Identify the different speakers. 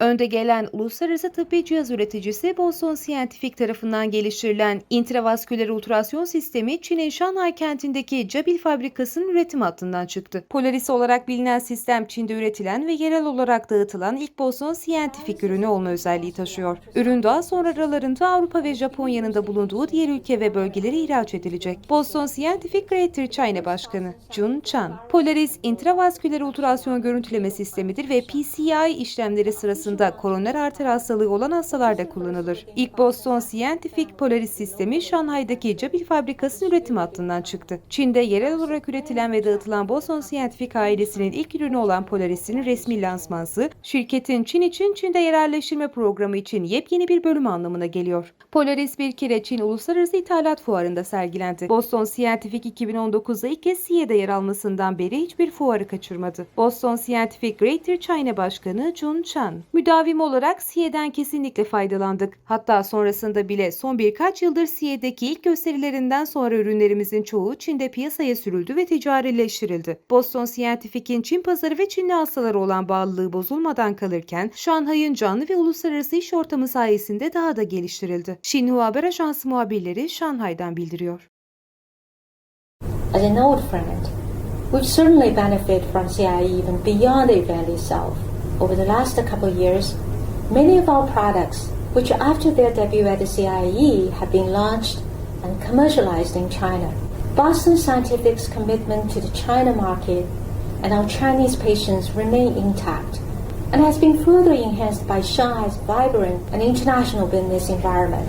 Speaker 1: Önde gelen uluslararası tıbbi cihaz üreticisi Boston Scientific tarafından geliştirilen intravasküler ultrasyon sistemi Çin'in Şanhay kentindeki Cabil fabrikasının üretim hattından çıktı. Polaris olarak bilinen sistem Çin'de üretilen ve yerel olarak dağıtılan ilk Boston Scientific ürünü olma özelliği taşıyor. Ürün daha sonra aralarında Avrupa ve Japonya'nın da bulunduğu diğer ülke ve bölgelere ihraç edilecek. Boston Scientific Greater China Başkanı Jun Chan, Polaris intravasküler ultrasyon görüntüleme sistemidir ve PCI işlemleri sırasında koroner arter hastalığı olan hastalarda kullanılır. İlk Boston Scientific Polaris sistemi Şanghay'daki Cabil fabrikasının üretim hattından çıktı. Çin'de yerel olarak üretilen ve dağıtılan Boston Scientific ailesinin ilk ürünü olan Polaris'in resmi lansmansı, şirketin Çin için Çin'de yerelleştirme programı için yepyeni bir bölüm anlamına geliyor. Polaris bir kere Çin Uluslararası İthalat Fuarı'nda sergilendi. Boston Scientific 2019'da ilk kez CIE'de yer almasından beri hiçbir fuarı kaçırmadı. Boston Scientific Greater China Başkanı Jun Chan, müdavim olarak CIE'den kesinlikle faydalandık. Hatta sonrasında bile son birkaç yıldır CIE'deki ilk gösterilerinden sonra ürünlerimizin çoğu Çin'de piyasaya sürüldü ve ticarileştirildi. Boston Scientific'in Çin pazarı ve Çinli hastalara olan bağlılığı bozulmadan kalırken Şanghay'ın canlı ve uluslararası iş ortamı sayesinde daha da geliştirildi. Xinhua Haber Ajansı muhabirleri Şanghay'dan bildiriyor.
Speaker 2: As an old friend, we certainly benefit from CIE even beyond the event itself. Over the last couple of years, many of our products, which after their debut at the CIE have been launched and commercialized in China. Boston Scientific's commitment to the China market and our Chinese patients remain intact and has been further enhanced by Shanghai's vibrant and international business environment.